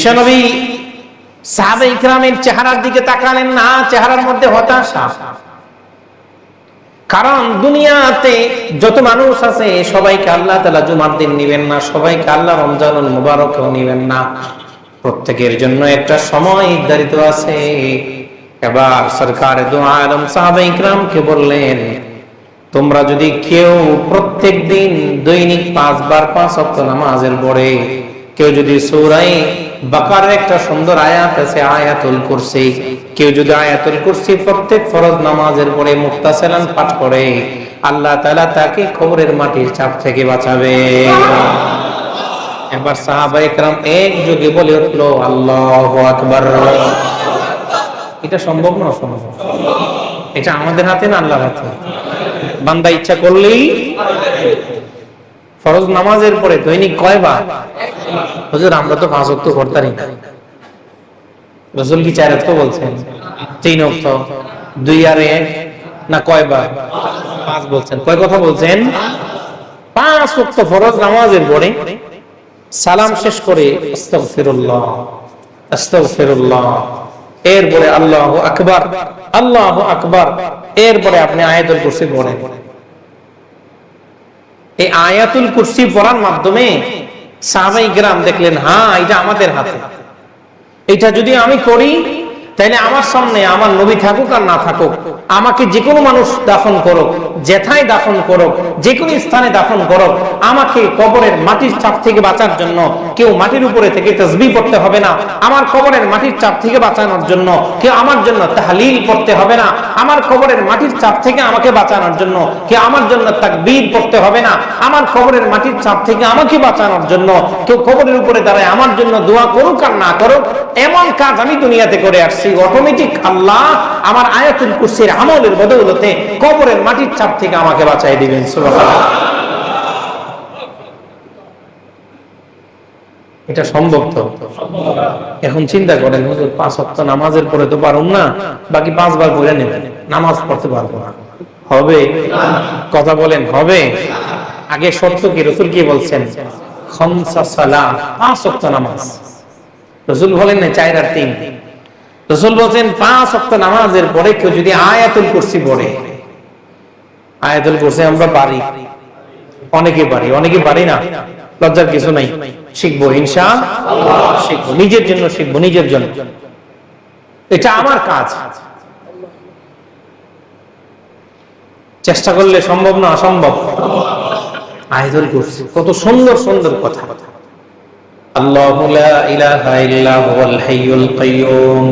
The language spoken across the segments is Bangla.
বিশ্বনবী সাহাবে ইকরামের চেহারার দিকে তাকালেন না, চেহারার মধ্যে হতাশা। কারণ দুনিয়াতে যত মানুষ আছে, সবাইকে আল্লাহ তালা জুমার দিন নিবেন না, সবাইকে আল্লাহ রমজানুল মুবারকও নিবেন না। প্রত্যেকের জন্য একটা সময় নির্ধারিত আছে। এবার সরকার দু আলম সাহাবে ইকরামকে বললেন, তোমরা যদি কেউ প্রত্যেক দিন দৈনিক পাঁচবার পাঁচ অক্ট নামাজের পরে কেউ যদি সৌরাই বাকার একটা সুন্দর আয়াত আছে, আয়াতুল কুরসি। কেউ যদি আয়াতুল কুরসি প্রত্যেক ফরজ নামাজের পরে মুক্তাসেলান পাঠ করে, আল্লাহ তাআলা তাকে কবরের মাটির চাপ থেকে বাঁচাবে। এবার সাহাবা একরাম এক যুগে বলে উঠল, আল্লাহু আকবার। এটা সম্ভব না অসম্ভব? এটা আমাদের হাতে না আল্লাহর হাতে? বান্দা ইচ্ছা করলেই ফরজ নামাজের পরে দৈনিক কয়বার? হুজুর, আমরা তো পাঁচ অক্ত করতারি না। রসুল কি চার অক্ত বলছেন? তিন অক্ত দুই আর এক? না, কয়বার? পাঁচ বলছেন। কয় কথা বলছেন? পাঁচ অক্ত ফরজ নামাজের পরে সালাম শেষ করে আস্তাগফিরুল্লাহ আস্তাগফিরুল্লাহ। এরপরে আল্লাহ আকবার আল্লাহ আকবার। এরপরে আপনি আয়াতুল কুরসি পড়েন। এই আয়াতুল কুরসি পড়ার মাধ্যমে সাহাবাই গ্রাম দেখলেন হ্যাঁ এটা আমাদের হাতে। এটা যদি আমি করি, তাহলে আমার সামনে আমার নবী থাকুক আর না থাকুক, আমাকে যে কোনো মানুষ দাফন করো যেথায় দাফন করো যে কোনো স্থানে দাফন করো আমাকে কবরের মাটির চাপ থেকে বাঁচার জন্য কেউ মাটির উপরে থেকে তসবি পড়তে হবে না। আমার কবরের মাটির চাপ থেকে বাঁচানোর জন্য কেউ আমার জন্য তাহলিল পড়তে হবে না। আমার কবরের মাটির চাপ থেকে আমাকে বাঁচানোর জন্য কেউ আমার জন্য তাকবীর পড়তে হবে না। আমার কবরের মাটির চাপ থেকে আমাকে বাঁচানোর জন্য কেউ কবরের উপরে দাঁড়ায় আমার জন্য দোয়া করুক আর না করুক, এমন কাজ আমি দুনিয়াতে করে আসছি। অটোমেটিক আল্লাহ আমার আয়াতুল কুরসির আমলের বদৌলতে কবরের মাটির চাপ থেকে আমাকে বাঁচাই দিবেন। সুবহানাল্লাহ। এটা সম্ভব তো? এখন চিন্তা করেন, হুজুর, পাঁচ ওয়াক্ত নামাজের পরে তো পারুম না, বাকি পাঁচবার পড়ে নেবেন। নামাজ পড়তে পারব না। হবে? কথা বলেন, হবে? আগে সত্য কি? রসুল কি বলছেন? পাঁচ ওয়াক্ত নামাজ। রসুল বলেন না, চার আর তিন। রসুল বলছেন, পাঁচ ওয়াক্ত নামাজের পরে কেউ যদি আয়াতুল কুরসি পড়ে, আয়াতুল কুরসি আমরা পারি। অনেকে পারি অনেকে পারি না। লজ্জার কিছু নাই। শিখব, ইনশা শিখব, নিজের জন্য শিখব, নিজের জন্য। এটা আমার কাজ। চেষ্টা করলে সম্ভব না, অসম্ভব। আয়োজন করছি। কত সুন্দর সুন্দর কথা। আল্লাহ লা ইলাহা ইল্লা হুয়াল হাইয়ুল কাইয়্যুম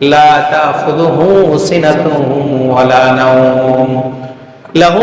লা তাখুযুহু সিনাতুন ওয়ালা নাওম। লাহু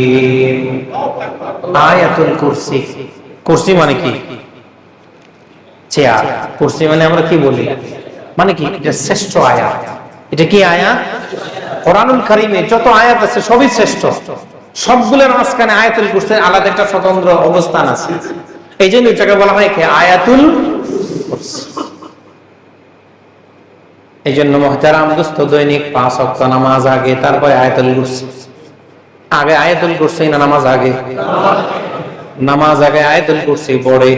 আয়াতুল কুরসি। কুরসি মানে কি? চেয়ার। কুরসি মানে আমরা কি বলি? মানে কি? এটা শ্রেষ্ঠ আয়াত। এটা কি আয়াত? কোরআনুল কারীমে যত আয়াত আছে সবই শ্রেষ্ঠ। সবগুলোর মাঝখানে আয়াতুল আলাদা একটা স্বতন্ত্র অবস্থান আছে। এই জন্য এটাকে বলা হয় কি? আয়াতুল এই জন্য মহতারাম দোস্ত দৈনিক পাঁচ অক্ট নামাজ আগে, তারপরে আয়াতুল কুরসি। আগে আয়াতুল করছে না নামাজ আগে? নামাজ আগে আয়াতুল করছে পড়ে।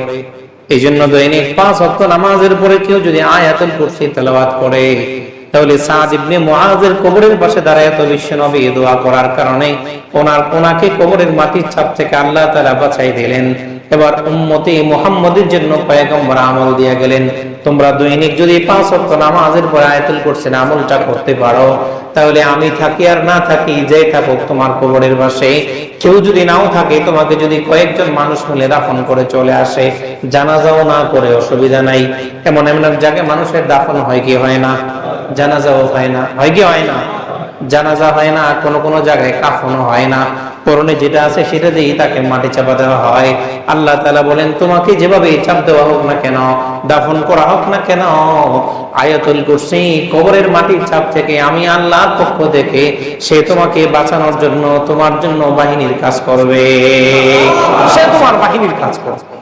এই জন্য দৈনিক পাঁচ অক্ট নামাজের পরে কেউ যদি আয়াতুল করছে তেলাওয়াত করে, তাহলে সাদ ইবনে মুআজের কবরের পাশে দাঁড়ায় তো বিশ্ব নবী দোয়া করার কারণে ওনার ওনাকে কবরের মাটির ছাপ থেকে আল্লাহ তাআলা বাঁচাই দিলেন। এবার উম্মতি মুহাম্মদের জন্য পয়গম্বর আমল দিয়ে গেলেন। তোমরা দৈনিক যদি পাঁচ ওয়াক্ত নামাজের পর আয়াতুল কুরসির আমলটা করতে পারো, তাহলে আমি থাকি আর না থাকি যে থাকুক তোমার কবরের পাশে। কেউ যদি নাও থাকে, তোমাকে যদি কয়েকজন মানুষ মিলে দাফন করে চলে আসে, জানাজাও না করে অসুবিধা নাই। এমন এমন এক জায়গায় মানুষের দাফন হয় কি হয় না? জানাজাও হয় না। হয় কি হয় না? জানাজা হয় না, কোনো কোনো জায়গায় কাফনও হয় না। পরনে যেটা আছে সেটা দিয়েই তাকে মাটি চাপা দেওয়া হয়। আল্লাহ তাআলা বলেন, তোমাকে যেভাবে চাপ দেওয়া হোক না কেন, দাফন করা হোক না কেন, আয়াতুল কুরসি, কবরের মাটির চাপ থেকে আমি আল্লাহর পক্ষ থেকে সে তোমাকে বাঁচানোর জন্য, তোমার জন্য বাহিনীর কাজ করবে। সে তোমার বাহিনীর কাজ করবে।